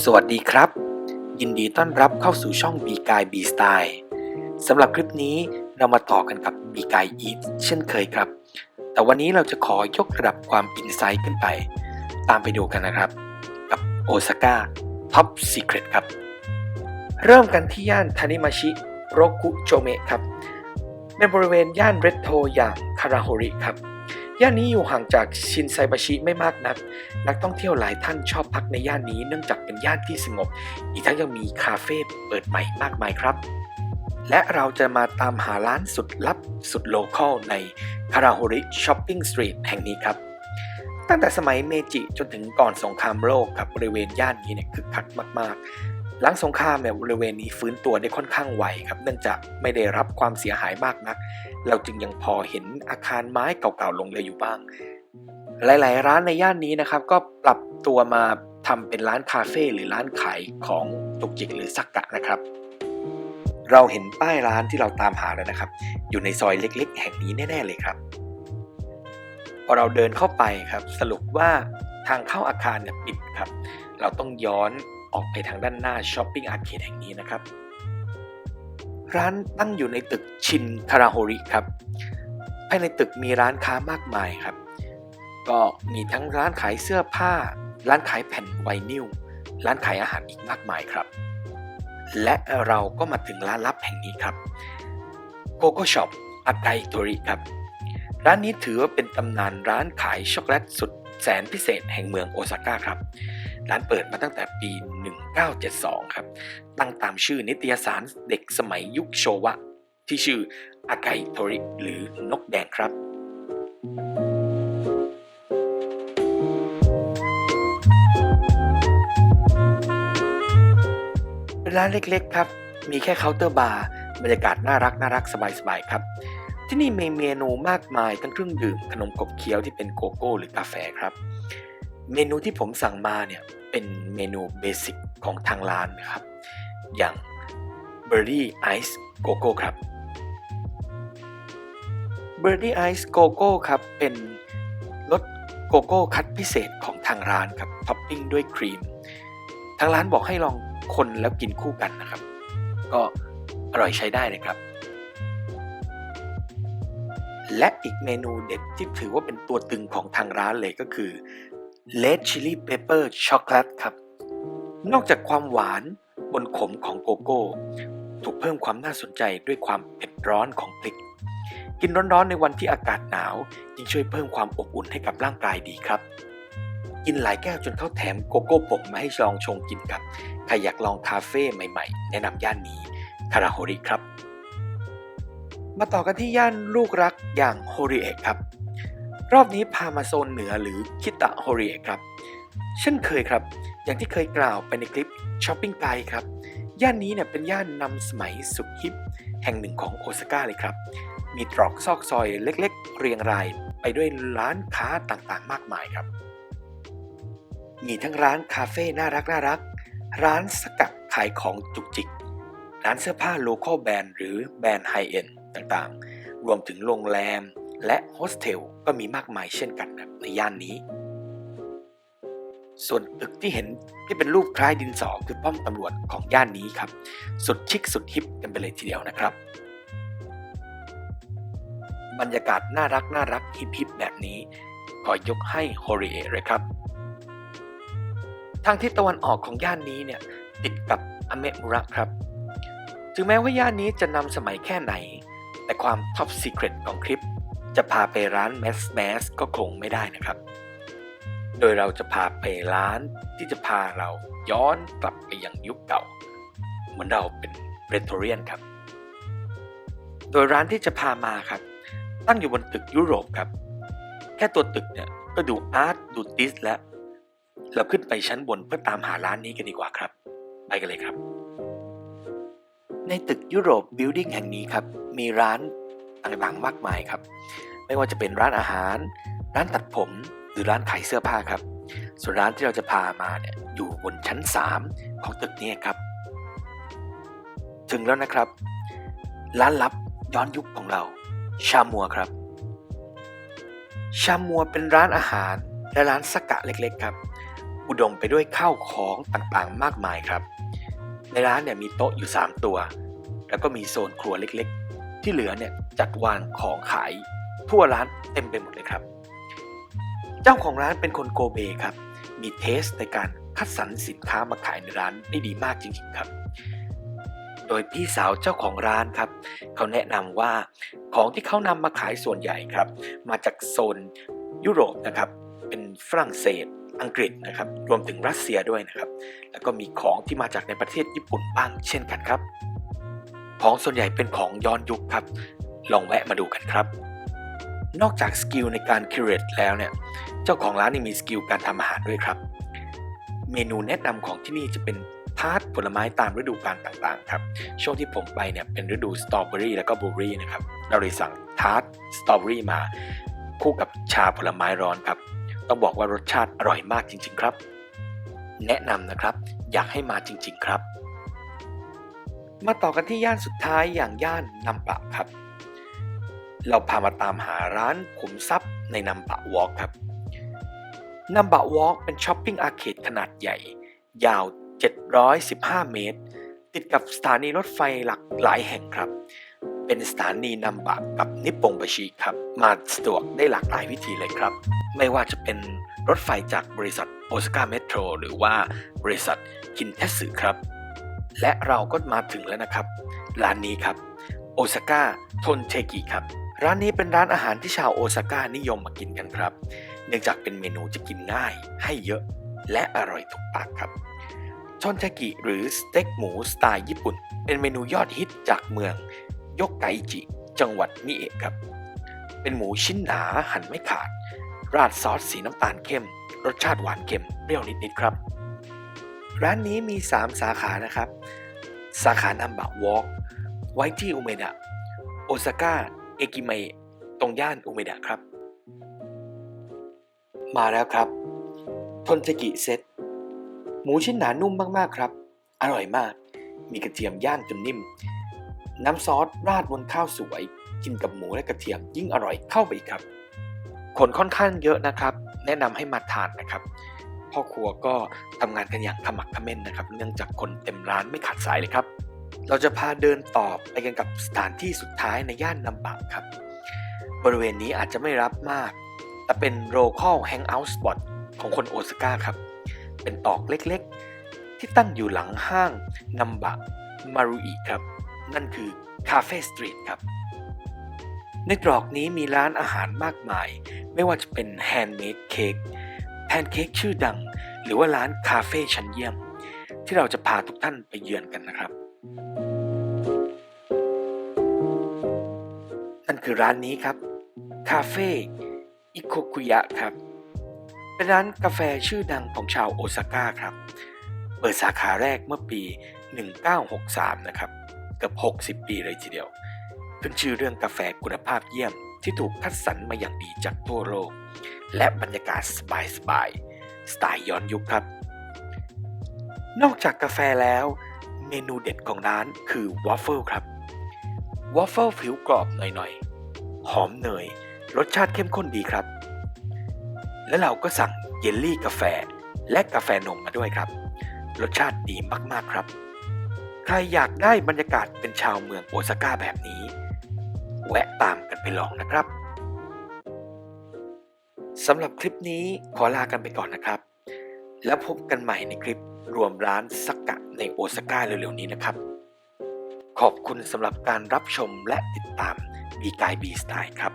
สวัสดีครับ ยินดีต้อนรับเข้าสู่ช่อง b ีกายบีสไตล์สำหรับคลิปนี้เรามาต่อกันกับ b ีกายอีทเช่นเคยครับ แต่วันนี้เราจะขอยกระดับความอินไซต์ขึ้นไป ตามไปดูกันนะครับ กับโอซาก้าท็อปซีเครตครับ เริ่มกันที่ย่านทานิมาชิโรกุโจเมะครับเป็นบริเวณย่านเรดโทอย่างคาราโฮริครับ ย่านนี้อยู่ห่างจากชินไซบาชิไม่มากนัก นักท่องเที่ยวหลายท่านชอบพักในย่านนี้เนื่องจากเป็นย่านที่สงบ อีกทั้งยังมีคาเฟ่เปิดใหม่มากมายครับ และเราจะมาตามหาร้านสุดลับสุดโลคอลในคาราโฮริช้อปปิ้งสตรีทแห่งนี้ครับ ตั้งแต่สมัยเมจิจนถึงก่อนสงครามโลกครับบริเวณย่านนี้เนี่ยคึกคักมากๆ หลังสงครามเนี่ยบริเวณนี้ฟื้นตัวได้ค่อนข้างไวครับ เนื่องจากไม่ได้รับความเสียหายมากนัก เราจึงยังพอเห็นอาคารไม้เก่าๆลงเหลืออยู่บ้าง หลาย ๆ ร้านในย่านนี้นะครับ ก็ปรับตัวมาทำเป็นร้านคาเฟ่หรือร้านขายของจุกจิกหรือสักกะนะครับ เราเห็นป้ายร้านที่เราตามหาแล้วนะครับ อยู่ในซอยเล็ก ๆ แห่งนี้แน่ ๆ เลยครับ พอเราเดินเข้าไปครับ สรุปว่าทางเข้าอาคารเนี่ยปิดครับ เราต้องย้อน ออกไปทางด้านหน้าช้อปปิ้งอาร์เคดแห่งนี้นะครับ ร้านตั้งอยู่ในตึกชินคาราโฮริครับ ภายในตึกมีร้านค้ามากมายครับ ก็มีทั้งร้านขายเสื้อผ้า ร้านขายแผ่นไวนิลร้านขายอาหารอีกมากมายครับ และเราก็มาถึงร้านลับแห่งนี้ครับโกโก้ช็อปอาไกโตริครับ ร้านนี้ถือว่าเป็นตำนานร้านขายช็อกโกแลตสุด แสนพิเศษแห่งเมืองโอซาก้าครับ ร้านเปิดมาตั้งแต่ปี 1972 ครับ ตั้งตามชื่อนิตยสารเด็กสมัยยุคโชวะ ที่ชื่ออาไกโทริหรือนกแดงครับ ร้านเล็กๆครับ มีแค่เคาน์เตอร์บาร์บรรยากาศน่ารักน่ารักสบายๆครับ ที่นี่มีเมนูมากมายทั้งเครื่องดื่มขนมขบเคี้ยวที่เป็นโกโก้หรือกาแฟครับ เมนูที่ผมสั่งมาเนี่ยเป็นเมนูเบสิกของทางร้านนะครับ อย่าง b i r d y Ice Coco ครับ b i r d y Ice Coco ครับเป็นรสโกโก้คัดพิเศษของทางร้านครับท็อปปิ้งด้วยครีม ทางร้านบอกให้ลองคนแล้วกินคู่กันนะครับ ก็อร่อยใช้ได้เลยครับ และอีกเมนูเด็ดที่ถือว่าเป็นตัวตึงของทางร้านเลยก็คือ Red Chili Pepper Chocolate ครับ นอกจากความหวานบนขมของโกโก้ ถูกเพิ่มความน่าสนใจด้วยความเผ็ดร้อนของพริก กินร้อนๆในวันที่อากาศหนาวยิ่งช่วยเพิ่มความอบอุ่นให้กับร่างกายดีครับ กินหลายแก้วจนเขาแถมโกโก้ผงมาให้ลองชงกินกับใครอยากลองคาเฟ่ใหม่ๆ แนะนำย่านนี้คาราโฮริครับ มาต่อกันที่ย่านลูกรักอย่างโฮริเอะครับ รอบนี้พามาโซนเหนือหรือคิตะโฮริเอะครับ เช่นเคยครับ อย่างที่เคยกล่าวไปในคลิปช้อปปิ้งไกด์ครับ ย่านนี้เนี่ยเป็นย่านนำสมัยสุดฮิปแห่งหนึ่งของโอซาก้าเลยครับ มีตรอกซอกซอยเล็ก ๆ เรียงรายไปด้วยร้านค้าต่างๆ มากมายครับ มีทั้งร้านคาเฟ่น่ารักน่ารัก ร้านสกัดขายของจุกจิก ร้านเสื้อผ้าโลคอลแบรนด์หรือแบรนด์ไฮเอ็น ต่างๆ รวมถึงโรงแรมและโฮสเทลก็มีมากมายเช่นกันครับในย่านนี้ ส่วนตึกที่เห็นที่เป็นรูปคล้ายดินสอคือป้อมตำรวจของย่านนี้ครับ สุดชิคสุดฮิปกันไปเลยทีเดียวนะครับ บรรยากาศน่ารักน่ารักฮิปฮิปแบบนี้ ขอยกให้โฮริเอเลยครับ ทางทิศตะวันออกของย่านนี้เนี่ยติดกับอเมมุระครับ ถึงแม้ว่าย่านนี้จะนำสมัยแค่ไหน แต่ความท็อปซีเครตของคลิป จะพาไปร้านแมสแมสก็คงไม่ได้นะครับ โดยเราจะพาไปร้านที่จะพาเราย้อนกลับไปยังยุคเก่า เหมือนเราเป็นเรโทเรียนครับ โดยร้านที่จะพามาครับ ตั้งอยู่บนตึกยุโรปครับ แค่ตัวตึกเนี่ยก็ดูอาร์ตดูติสแล้ว เราขึ้นไปชั้นบนเพื่อตามหาร้านนี้กันดีกว่าครับ ไปกันเลยครับ ในตึกยุโรปบิลดิ้งแห่งนี้ครับ มีร้านต่างๆมากมายครับ ไม่ว่าจะเป็นร้านอาหาร ร้านตัดผมหรือร้านขายเสื้อผ้าครับ ส่วนร้านที่เราจะพามาเนี่ยอยู่บนชั้น 3 ของตึกนี้ครับ ถึงแล้วนะครับ ร้านลับย้อนยุคของเรา ชามัวครับ ชามัวเป็นร้านอาหารและร้านสกะเล็กๆครับ อุดมไปด้วยข้าวของต่างๆ มากมายครับ ในร้านเนี่ยมีโต๊ะอยู่ 3 ตัว แล้วก็มีโซนครัวเล็กๆ ที่เหลือเนี่ยจัดวางของขายทั่วร้านเต็มไปหมดเลยครับ เจ้าของร้านเป็นคนโกเบครับ มีเทสในการคัดสรรสินค้ามาขายในร้านได้ดีมากจริงๆครับ โดยพี่สาวเจ้าของร้านครับ เขาแนะนำว่าของที่เขานำมาขายส่วนใหญ่ครับ มาจากโซนยุโรปนะครับ เป็นฝรั่งเศส อังกฤษนะครับรวมถึงรัสเซียด้วยนะครับ แล้วก็มีของที่มาจากในประเทศญี่ปุ่นบ้างเช่นกันครับ ของส่วนใหญ่เป็นของย้อนยุคครับ ลองแวะมาดูกันครับ นอกจากสกิลในการคิวเรตแล้วเนี่ยเจ้าของร้านยังมีสกิลการทำอาหารด้วยครับ เมนูแนะนำของที่นี่จะเป็นทาร์ตผลไม้ตามฤดูกาลต่างๆครับ ช่วงที่ผมไปเนี่ยเป็นฤดูสตรอเบอรี่แล้วก็บลูเบอรี่นะครับเราเลยสั่งทาร์ตสตรอเบอรี่มา คู่กับชาผลไม้ร้อนครับ ต้องบอกว่ารสชาติอร่อยมากจริง ๆ ครับ แนะนำนะครับอยากให้มาจริง ๆ ครับ มาต่อกันที่ย่านสุดท้ายอย่างย่านนัมปะครับ เราพามาตามหาร้านขุมทรัพย์ในนัมปะวอล์กครับนัมปะวอล์กเป็นช้อปปิ้งอาร์เคดขนาดใหญ่ ยาว 715 เมตร ติดกับสถานีรถไฟหลักหลายแห่งครับ เป็นสถานีนัมบะกับนิปปงบชิครับ มาสะดวกได้หลากหลายวิธีเลยครับ ไม่ว่าจะเป็นรถไฟจากบริษัทโอซาก้าเมโทรหรือว่าบริษัทคินเทสึครับ และเราก็มาถึงแล้วนะครับ ร้านนี้ครับโอซาก้าทนเทกิครับ ร้านนี้เป็นร้านอาหารที่ชาวโอซาก้านิยมมากินกันครับ เนื่องจากเป็นเมนูจะกินง่าย ให้เยอะและอร่อยถูกปากครับชอนเทกิหรือสเต็กหมูสไตล์ญี่ปุ่น เป็นเมนูยอดฮิตจากเมือง ยกไกจิ จังหวัดมิเอะครับ เป็นหมูชิ้นหนาหั่นไม่ขาด ราดซอสสีน้ำตาลเข้ม รสชาติหวานเค็มเปรี้ยวนิดๆครับ ร้านนี้มี 3 สาขานะครับ สาขานัมบะวอล์กไว้ที่อุเมดะโอซาก้าเอกิเมะตรงย่านอุเมดะครับ มาแล้วครับทนเทกิเซตหมูชิ้นหนานุ่มมากๆครับ อร่อยมาก มีกระเทียมย่างจนนิ่ม น้ำซอสราดบนข้าวสวย กินกับหมูและกระเทียมยิ่งอร่อยเข้าไปอีกครับ คนค่อนข้างเยอะนะครับ แนะนำให้มาทานนะครับ พ่อครัวก็ทำงานกันอย่างขมักเขม้นนะครับ เนื่องจากคนเต็มร้านไม่ขาดสายเลยครับ เราจะพาเดินต่อไปกันกับสถานที่สุดท้ายในย่านนัมบะครับ บริเวณนี้อาจจะไม่รับมาก แต่เป็น local hangout spot ของคนโอซาก้าครับ เป็นตอกเล็กๆ ที่ตั้งอยู่หลังห้างนัมบะมารุอิครับ นั่นคือคาเฟ่สตรีทครับ ในตรอกนี้มีร้านอาหารมากมาย ไม่ว่าจะเป็นแฮนด์เมดเค้กแพนเค้กชื่อดัง หรือว่าร้านคาเฟ่ชั้นเยี่ยม ที่เราจะพาทุกท่านไปเยือนกันนะครับ นั่นคือร้านนี้ครับ คาเฟ่อิโคคุยะครับ เป็นร้านกาแฟชื่อดังของชาวโอซาก้าครับ เปิดสาขาแรกเมื่อปี 1963 นะครับ เกือบ 60 ปีเลยทีเดียว ขึ้นชื่อเรื่องกาแฟคุณภาพเยี่ยมที่ถูกคัดสรรมาอย่างดีจากทั่วโลก และบรรยากาศสบายๆสไตล์ย้อนยุคครับ นอกจากกาแฟแล้ว เมนูเด็ดของร้านคือวอฟเฟิลครับวอฟเฟิลผิวกรอบหน่อยๆ หอมเนย รสชาติเข้มข้นดีครับ และเราก็สั่งเยลลี่กาแฟและกาแฟนมมาด้วยครับ รสชาติดีมากๆครับ ใครอยากได้บรรยากาศเป็นชาวเมืองโอซาก้าแบบนี้ แวะตามกันไปลองนะครับสำหรับคลิปนี้ขอลากันไปก่อนนะครับ แล้วพบกันใหม่ในคลิปรวมร้านสักกะในโอซาก้าเร็วๆนี้นะครับ ขอบคุณสำหรับการรับชมและติดตามบีกายบีสไตล์ครับ